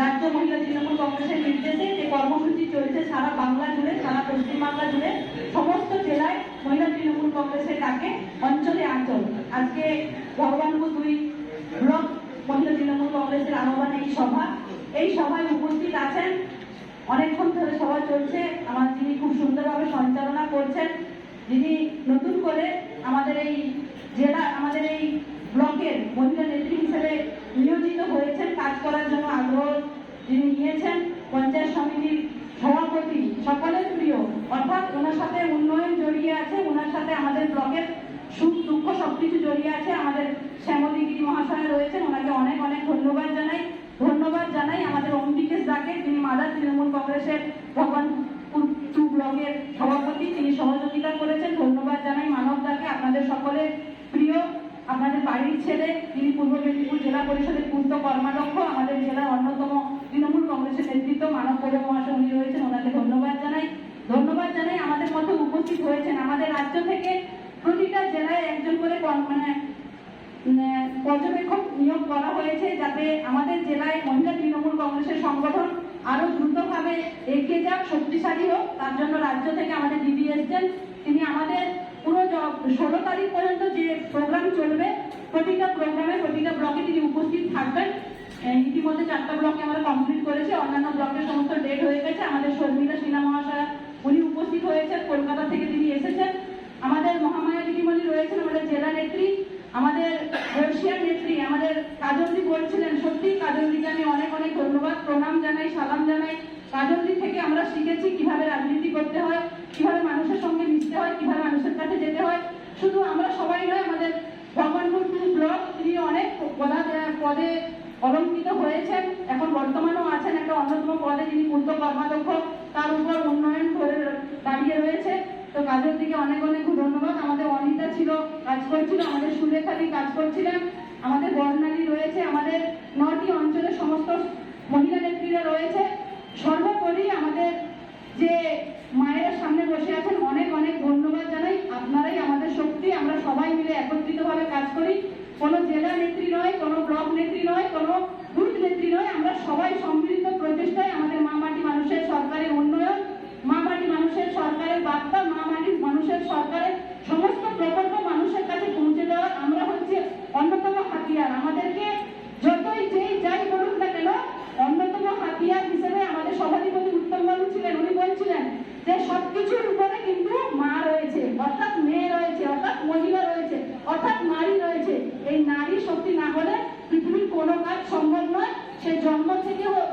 রাজ্য মহিলা তৃণমূল কংগ্রেসের নির্দেশে যে কর্মসূচি চলছে সারা বাংলা জুড়ে, সারা পশ্চিমবাংলা জুড়ে, সমস্ত জেলায় মহিলা তৃণমূল কংগ্রেসের ডাকে অঞ্চলে আঞ্চল আজকে ভগবানপুর দুই ব্লক মহিলা তৃণমূল কংগ্রেসের আহ্বানে এই সভা। এই সভায় উপস্থিত আছেন, অনেকক্ষণ ধরে সভা চলছে। আমার যিনি খুব সুন্দরভাবে সঞ্চালনা করছেন, যিনি নতুন করে আমাদের এই জেলা, আমাদের এই ব্লকের মহিলা নেত্রী হিসেবে নিয়োজিত হয়েছেন যিনি নিয়েছেন পঞ্চায়েত সমিতির সভাপতি। সকলের প্রিয়। অর্থাৎ ওনার সাথে উন্নয়ন জড়িয়ে আছে, ওনার সাথে আমাদের ব্লকের সুখ, দুঃখ সবকিছু জড়িয়ে আছে। আমাদের শ্যামলীগিরি মহাশয় রয়েছেন, ওনাকে অনেক অনেক ধন্যবাদ জানাই। ধন্যবাদ জানাই আমাদের অম্বিকেশ দাকে। তিনি মাদার তৃণমূল কংগ্রেসের ভগবানপুর ব্লকের সভাপতি। তিনি সহযোগিতা করেছেন। ধন্যবাদ জানাই মানব দাকে, আপনাদের সকলের প্রিয়। আপনাদের বাড়ির ছেলে তিনি পূর্ব মেদিনীপুর জেলা পরিষদের পূর্ত কর্মাধ্যক্ষ আমাদের জেলার অন্যতম তৃণমূল কংগ্রেসের নেতৃত্ব মানব পৌর মহাশয় উনি রয়েছেন ওনাকে ধন্যবাদ জানাই। ধন্যবাদ জানাই আমাদের মধ্যে উপস্থিত হয়েছেন। আমাদের রাজ্য থেকে প্রতিটা জেলায় একজন করে মানে উম, পর্যবেক্ষক নিয়োগ করা হয়েছে যাতে আমাদের জেলায় মহিলা তৃণমূল কংগ্রেসের সংগঠন আরও দ্রুতভাবে এগিয়ে যাক শক্তিশালী হোক। তার জন্য রাজ্য থেকে আমাদের দিদি এসছেন। তিনি আমাদের পুরো ষোলো তারিখ পর্যন্ত যে প্রোগ্রাম চলবে, প্রতিটা প্রোগ্রামে প্রতিটা ব্লকে তিনি উপস্থিত থাকবেন। ইতিমধ্যে চারটা ব্লকে আমরা কমপ্লিট করেছি, অন্যান্য ব্লকের সমস্ত ডেট হয়ে গেছে। আমাদের শর্মিলা সিনহা মহাশয়া, উনি উপস্থিত হয়েছেন, কলকাতা থেকে তিনি এসেছেন। আমাদের মহামায়া দিদিমণি রয়েছেন, আমাদের জেলা নেত্রী, আমাদের রশিয়ার নেত্রী, আমাদের কাজলদি বলছিলেন, সত্যি কাজলদিকে আমি অনেক অনেক ধন্যবাদ। প্রণাম জানাই, সালাম জানাই। কাজলদি থেকে আমরা শিখেছি কীভাবে রাজনীতি করতে হয়। কীভাবে মানুষের সঙ্গে মিশতে হয়, কীভাবে মানুষের কাছে যেতে হয়, শুধু আমরা সবাই নয়, আমাদের ভগবানপুর ব্লক তিনি অনেক পদা পদে অলঙ্কিত হয়েছেন। এখন বর্তমানেও আছেন একটা অন্যতম পদে যিনি পূর্ত কর্মাধ্যক্ষ। তার উপর উন্নয়ন করে দাঁড়িয়ে রয়েছে। তো কাজের দিকে অনেক অনেক ধন্যবাদ। আমাদের অনিতা ছিল, কাজ করছিল, আমাদের সুলেখাদি কাজ করছিলেন। আমাদের বর্ণালী রয়েছে, আমাদের নটি অঞ্চলের সমস্ত মহিলা নেত্রীরা রয়েছে। সর্বোপরি আমাদের যে মায়েরা সামনে বসে আছেন, অনেক অনেক ধন্যবাদ জানাই। আপনারাই আমাদের শক্তি, আমরা সবাই মিলে একত্রিতভাবে কাজ করি। কোনো জেলা নেত্রী নয়, কোনো ব্লক নেত্রী নয়, কোনো বুথ নেত্রী নয়, আমরা সবাই সম্মিলিত প্রচেষ্টায় আমাদের মা মাটি মানুষের সরকারের উন্নয়ন, মা মাটি মানুষের সরকারের বার্তা, মা মাটি মানুষের সরকারের সমস্ত প্রকল্প মানুষের কাছে পৌঁছে দেওয়ার আমরা হচ্ছে অন্যতম হাতিয়ার। আমাদেরকে যতই যেই যাই বলুক না কেন, অন্যতম হাতিয়ার হিসেবে আমাদের সভাধিপতি বাবু ছিলেন, উনি বলছিলেন যে সবকিছুর উপরে কিন্তু মা রয়েছে, অর্থাৎ মেয়ে রয়েছে, অর্থাৎ মহিলা রয়েছে, অর্থাৎ নারী রয়েছে। এই নারী শক্তি না হলে পৃথিবীর কোনো কাজ সম্ভব নয়। সে জন্ম থেকে হোক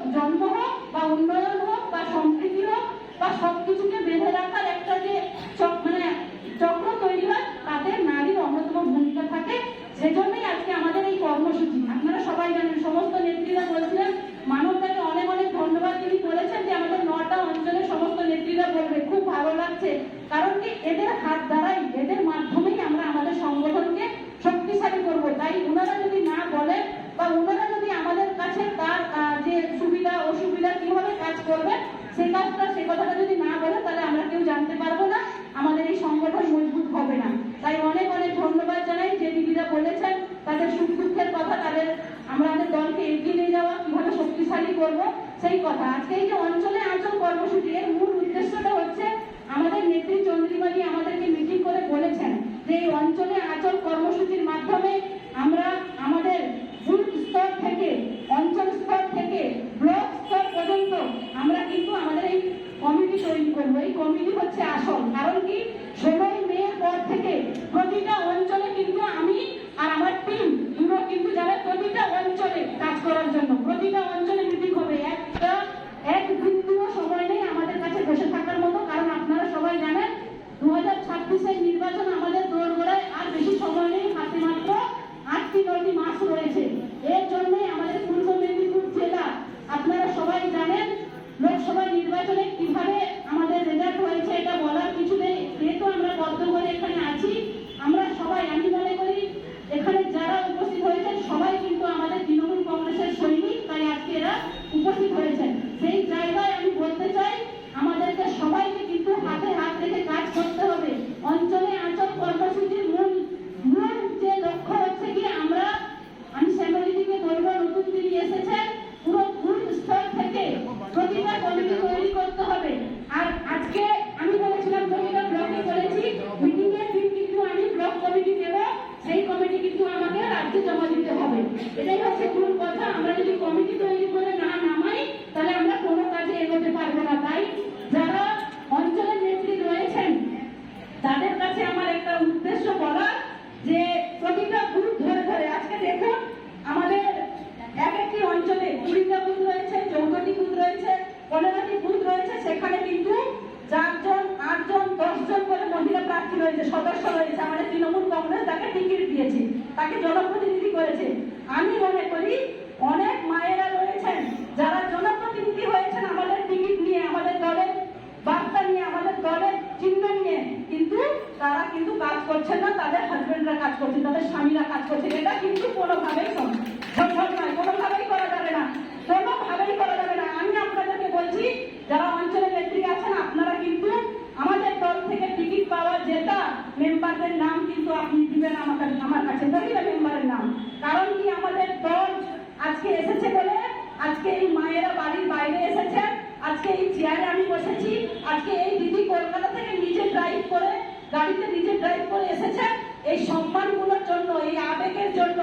কাজ করছে তাদের স্বামীরা কাজ করছে এটা কিন্তু কোনোভাবেই সম- সম্ভব নয়। কোনোভাবেই করা যাবে না। কোনোভাবেই করা যাবে না। আমি আপনাদেরকে বলছি, যারা অঞ্চলের নেত্রী আছেন, আপনারা কিন্তু আমাদের দল থেকে টিকিট পাওয়া যেটা মেম্বারদের নাম কিন্তু আপনি দিবেন আমার কাছে আমার কাছে দলিল মেম্বারের নাম। কারণ কি আমাদের দল আজকে এসেছে বলে, আজকে এই মায়েরা বাড়ির বাইরে এসেছে, আজকে এই চেয়ারে আমি বসেছি, আজকে এই দিদি কলকাতা থেকে নিজে ড্রাইভ করে, গাড়িতে নিজে ড্রাইভ করে এসেছে। এই সম্মানগুলোর জন্য, এই আবেগের জন্য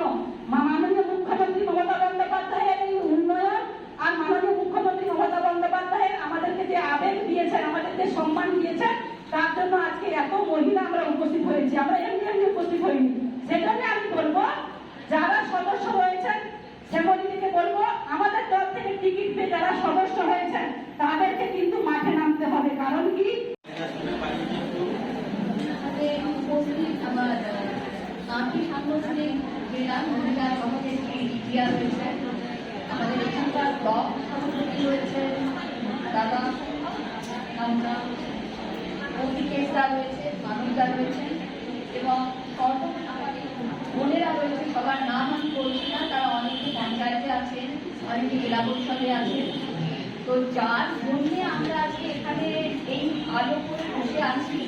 মাননীয় মুখ্যমন্ত্রী মমতা বন্দ্যোপাধ্যায়ের এই উন্নয়ন আর মাননীয় মুখ্যমন্ত্রী মমতা বন্দ্যোপাধ্যায়ের আমাদেরকে যে আবেগ দিয়েছেন আমাদেরকে সম্মান দিয়েছেন, তার জন্য আজকে এত মহিলা আমরা উপস্থিত হয়েছি। আমরা এমনি এমনি উপস্থিত হইনি। সেজন্য আমি বলব, যারা সদস্য রয়েছেন শ্যামলীদিকে বলব আমাদের দল থেকে টিকিট পেয়ে যারা সদস্য হয়েছেন তাদেরকে কিন্তু মাঠে নামতে হবে কারণ কি এখানে উপস্থিত আমার নাকি সাংগঠনিক জেলা রয়েছে? আমাদের এখানকার রয়েছে? দাদা আমরা অভিকেশদা রয়েছে মানবদা রয়েছে এবং বোনেরা রয়েছে, সবার নাম আমি না, তারা অনেকে পঞ্চায়েতে আছেন, অনেকে জেলা আছেন। তো যার জন্যে আমরা আজকে এখানে এই আলো করে বসে আছি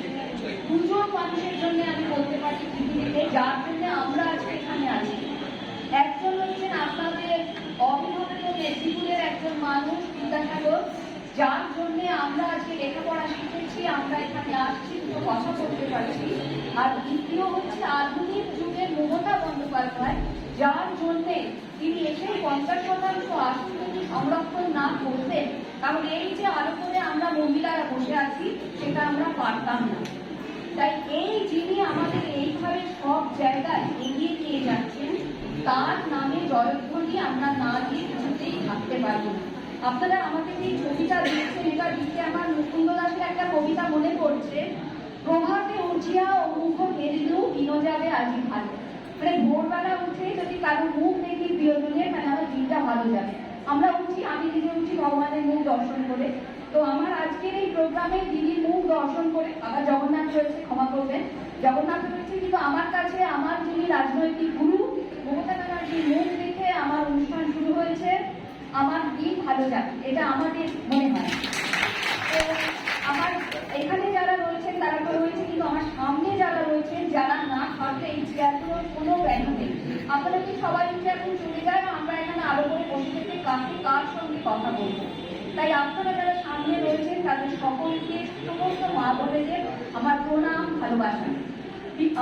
দুজন মানুষের জন্য আমি বলতে পারি পৃথিবীতে, যার জন্য আমরা আজকে এখানে একজন হচ্ছেন আপনাদের অভিভাবক মেদিনীপুরের একজন মানুষ বিদ্যাসাগর যার জন্য আমরা আজকে লেখাপড়া শিখেছি, আমরা এখানে আসছি, দুটো কথা বলতে পারছি। আর দ্বিতীয় হচ্ছে আধুনিক যুগের মমতা বন্দ্যোপাধ্যায়, যার জন্যে তিনি এসে পঞ্চাশ শতাংশ আসন যদি সংরক্ষণ না করতেন কারণ এই যে আলো করে আমরা মহিলারা বসে আছি, সেটা আমরা পারতাম না। তাই এই যিনি আমাদের এইভাবে সব জায়গায় এগিয়ে নিয়ে যাচ্ছেন, তার নামে জয়ধ্বনি আমরা না দিয়ে কিছুতেই থাকতে পারব না। আপনারা আমাকে যে ছবিটা দিয়েছেন, এটা দিতে আমার মুকুন্দ দাসের একটা কবিতা মনে পড়ছে, প্রভাতে উঠিয়া ও মুখ ফেলিলেও দিন যাবে আজি ভালো। মানে ভোরবেলা উঠে যদি কারও মুখ দেখি প্রিয়জনের মানে আমার দিনটা ভালো যাবে। আমরা উঠি, আমি নিজে উঠি ভগবানের মুখ দর্শন করে। তো আমার আজকের এই প্রোগ্রামে দিদির মুখ দর্শন করে আবার জগন্নাথ রয়েছে, ক্ষমা করবেন। জগন্নাথ রয়েছে কিন্তু আমার কাছে আমার যিনি রাজনৈতিক গুরু, মমতা ব্যানার্জির মুখ দেখে আমার অনুষ্ঠান শুরু হয়েছে। আমার দিন ভালো যাবে এটা আমাদের মনে হয়। আমার এখানে যারা রয়েছেন, তারা তো রয়েছে কিন্তু আমার সামনে যারা রয়েছেন, যারা না থাকলে এই চেয়ারগুলোর কোনো ভ্যালু নেই। আপনারা কি সবাই মিলে এখন চলে যায় আমরা এখানে আলো করে বসে থেকে কাকে কার সঙ্গে কথা বলব? তাই আপনারা যারা সামনে রয়েছেন, তাদের সকলকে সমস্ত মা বোনেদের আমার প্রণাম, ভালোবাসা।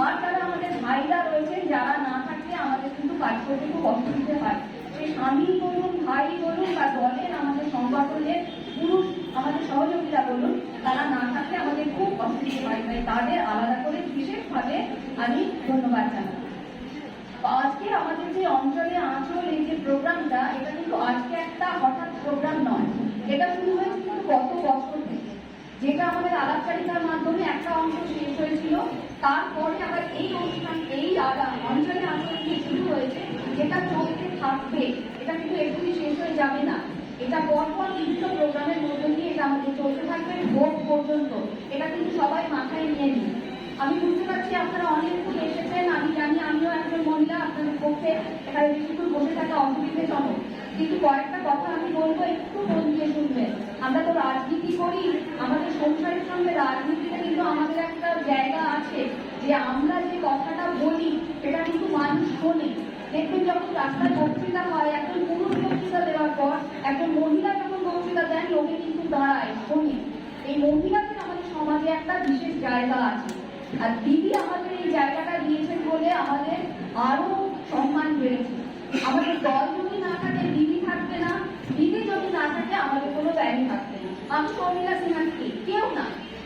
আর যারা আমাদের ভাইরা রয়েছেন, যারা না থাকলে আমাদের কিন্তু কাজ করতে খুব অসুবিধে হয়। সেই স্বামী বলুন, ভাই বলুন বা দলের আমাদের সংগঠনের পুরুষ আমাদের সহযোগিতা বলুন, তারা না থাকলে আমাদের খুব অসুবিধে হয়। তাই তাদের আলাদা করে বিশেষভাবে আমি ধন্যবাদ জানাই। আজকে আমাদের যে অঞ্চলে আঁচল এই যে প্রোগ্রামটা, এটা কিন্তু আজকে একটা হঠাৎ প্রোগ্রাম নয়। এটা শুরু হয়েছিল গত বছর থেকে। যেটা আমাদের আলাপচারিতার মাধ্যমে একটা অংশ শেষ হয়েছিল, তারপরে আবার এই অনুষ্ঠান, এই অঞ্চলে দিয়ে শুরু হয়েছে, যেটা চলতে থাকবে, এটা কিন্তু এক্ষুনি শেষ হয়ে যাবে না। এটা পরপর বিভিন্ন প্রোগ্রামের মধ্য দিয়ে এটা আমাদের চলতে থাকবে, ভোট পর্যন্ত। এটা কিন্তু সবাই মাথায় নিয়ে নিন। আমি বুঝতে পারছি আপনারা অনেকক্ষণ এসেছেন, আমি জানি আমিও একজন মহিলা, আপনাদের পক্ষে এখানে বেশিক্ষণ বসে থাকা অসুবিধাজনক কিন্তু কয়েকটা কথা আমি বলব, একটু মন দিয়ে শুনবেন আমরা তো রাজনীতি করি, আমাদের সংসারের সঙ্গে রাজনীতিতে কিন্তু আমাদের একটা জায়গা আছে যে আমরা যে কথাটা বলি, সেটা কিন্তু মানুষ শোনে। দেখবেন যখন রাস্তায় বক্তৃতা হয়, একজন পুরুষ বক্তৃতা দেওয়ার পর, একজন মহিলা যখন বক্তৃতা দেন, লোকে কিন্তু দাঁড়ায়, শোনে। এই মহিলাদের আমাদের সমাজে একটা বিশেষ জায়গা আছে। আর দিদি আমাদের এই জায়গাটা দিয়েছেন বলে আমাদের আরও সম্মান বেড়েছে। আমাদের দল যদি না থাকে না দিদি যদি না থাকে, আমাদের কোনো ভ্যালু থাকবে না। আমি শর্মিলা সিনহাকে কেউ না।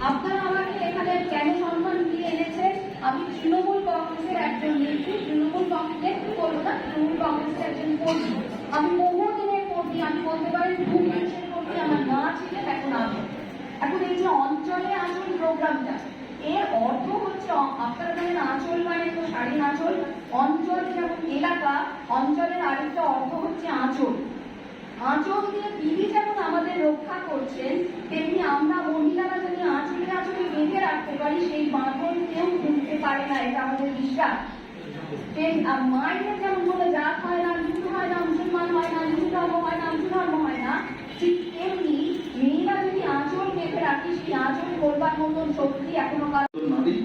আপনারা আমাকে এখানে কেন সম্মান দিয়ে এনেছে আমি তৃণমূল কংগ্রেসের একজন নেত্রী, তৃণমূল কংগ্রেস বলব না, তৃণমূল কংগ্রেসের একজন কর্মী। আমি বহুদিনের কর্মী, আমি বলতে পারি দু মানুষের কর্মী আমার মা ছিলেন, এখন আমি। এখন এই যে অঞ্চলে আসল প্রোগ্রামটা, এর অর্থ হচ্ছে, আপনারা জানেন আঁচল মানে তো শাড়ি আঁচল। অঞ্চল যেমন এলাকা, অঞ্চলের আরেকটা অর্থ হচ্ছে আঁচল। আঁচল দিয়ে দিদি যেমন আমাদের রক্ষা করছেন, তেমনি আমরা মহিলারা যদি আঁচলে আঁচলে বেঁধে রাখতে পারি, সেই বাঁধন কেউ খুলতে পারে না, এটা আমাদের বিশ্বাস। মায়ের যেমন বলে, জাত হয় না হিন্দু হয় না, মুসলমান হয় না, হিন্দু ধর্ম হয় না, হিন্দু ধর্ম হয় না, ঠিক তেমনি মেয়েরা যদি আঁচল বেঁধে রাখি, সেই আঁচল করবার মতন শক্তি এখনও কারও নারী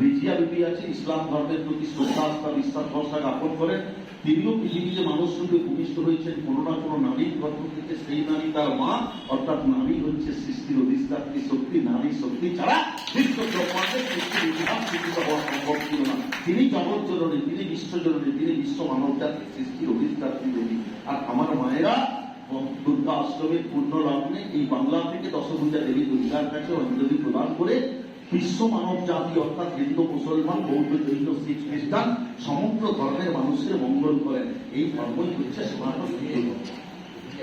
রিজিয়া বিবি আছে, ইসলাম ধর্মের প্রতি শ্রদ্ধা, আস্থা, বিশ্বাস, ভরসা জ্ঞাপন করেন তিনিও পৃথিবীতে মানুষ রূপে ভূমিষ্ঠ হয়েছেন কোনো না কোনো নারীর গর্ভ থেকে সেই নারী তার মা, অর্থাৎ নারী হচ্ছে সৃষ্টির অধিষ্ঠাত্রী শক্তি নারী শক্তি ছাড়া বিশ্ব ব্রহ্মাণ্ডের সৃষ্টির তিনি জগৎ জননী তিনি বিশ্বজননী, তিনি বিশ্ব মানব জাতির সৃষ্টির অধিষ্ঠাত্রী দেবী আর আমার মায়েরা দুর্গা অষ্টমীর পূর্ণ লগ্নে এই বাংলা থেকে দশভূজা দেবী দুর্গার কাছে অঞ্জলি প্রদান করে বিশ্ব মানব জাতি অর্থাৎ হিন্দু, মুসলমান, বৌদ্ধ, জৈন, শিখ, খ্রিস্টান সমগ্র ধর্মের মানুষের মঙ্গল করেন। এই ধর্মই হচ্ছে সনাতন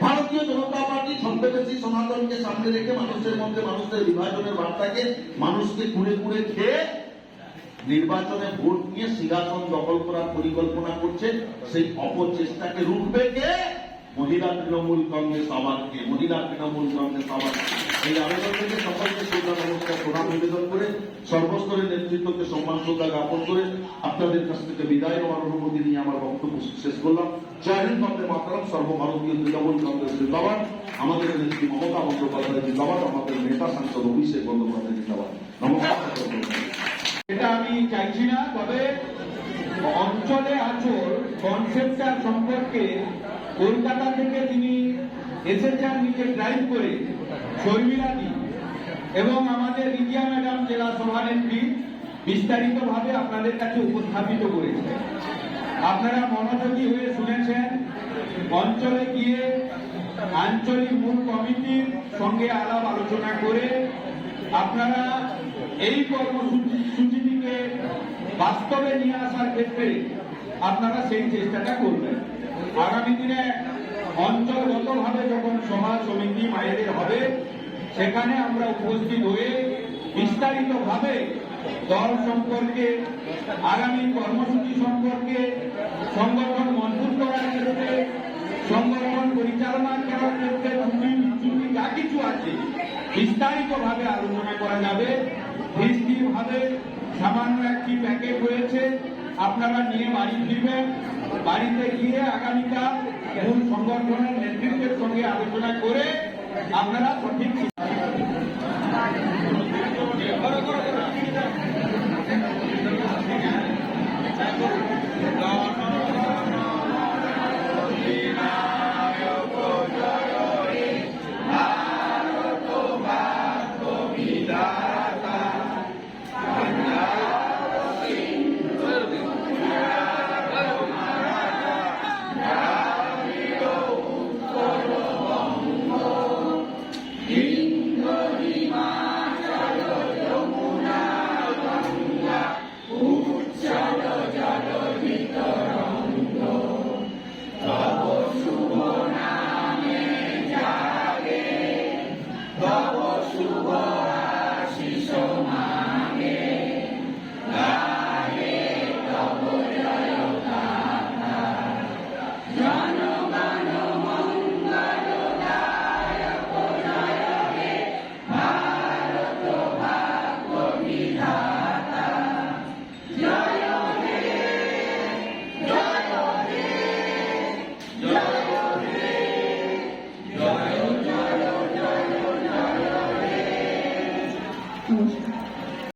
ভারতীয় জনতা পার্টি ছদ্মবেশী সনাতনকে সামনে রেখে মানুষের মধ্যে মানুষের বিভাজনের বার্তাকে মানুষকে কুড়ে কুড়ে খেয়ে নির্বাচনে ভোট নিয়ে সিংহাসন দখল করার পরিকল্পনা করছে, সেই অপচেষ্টাকে রুখবে কে? মহিলা তৃণমূল কংগ্রেস আবারকে মহিলা তৃণমূল কংগ্রেস আবার এই আবেদন থেকে সকলকে শ্রদ্ধা, নমস্কার, প্রণাম নিবেদন করে সর্বস্তরের নেতৃত্বকে সম্মান, শ্রদ্ধা জ্ঞাপন করে আপনাদের কাছ থেকে বিদায় নেওয়ার অনুমতি নিয়ে আমার বক্তব্য শেষ করলাম। জয় হিন্দ, বন্দে মাতরম, সর্বভারতীয় তৃণমূল কংগ্রেস জিন্দাবাদ। আমাদের নেত্রী মমতা বন্দ্যোপাধ্যায় জিন্দাবাদ, আমাদের নেতা সাংসদ অভিষেক বন্দ্যোপাধ্যায় জিন্দাবাদ। নমস্কার। এটা আমি চাইছি না, তবে অঞ্চলে আচল কনসেপ্টটা সম্পর্কে কলকাতা থেকে তিনি এসেছেন নিজে ড্রাইভ করে, শর্মিলাদি, এবং আমাদের রিজিয়া ম্যাডাম জেলা সভানেত্রী বিস্তারিত ভাবে আপনাদের কাছে উপস্থাপিত করেছে আপনারা মনোযোগী হয়ে শুনেছেন, অঞ্চলে গিয়ে আঞ্চলিক মূল কমিটির সঙ্গে আলাপ আলোচনা করে আপনারা এই কর্মসূচি সূচিটিকে বাস্তবে নিয়ে আসার ক্ষেত্রে আপনারা সেই চেষ্টাটা করবেন। আগামী দিনে অঞ্চলগতভাবে যখন সভা সমিতি মায়েদের হবে, সেখানে আমরা উপস্থিত হয়ে বিস্তারিতভাবে দল সম্পর্কে, আগামী কর্মসূচি সম্পর্কে, সংগঠন মজবুত করার ক্ষেত্রে, সংগঠন পরিচালনা করার ক্ষেত্রে যা কিছু আছে বিস্তারিত ভাবে আলোচনা করা যাবে। ভাবে সামান্য একটি প্যাকেট হয়েছে। আপনারা নিয়ে বাড়ি ফিরবেন। বাড়িতে গিয়ে আগামীকাল মূল সংগঠনের নেতৃত্বের সঙ্গে আলোচনা করে আপনারা সঠিক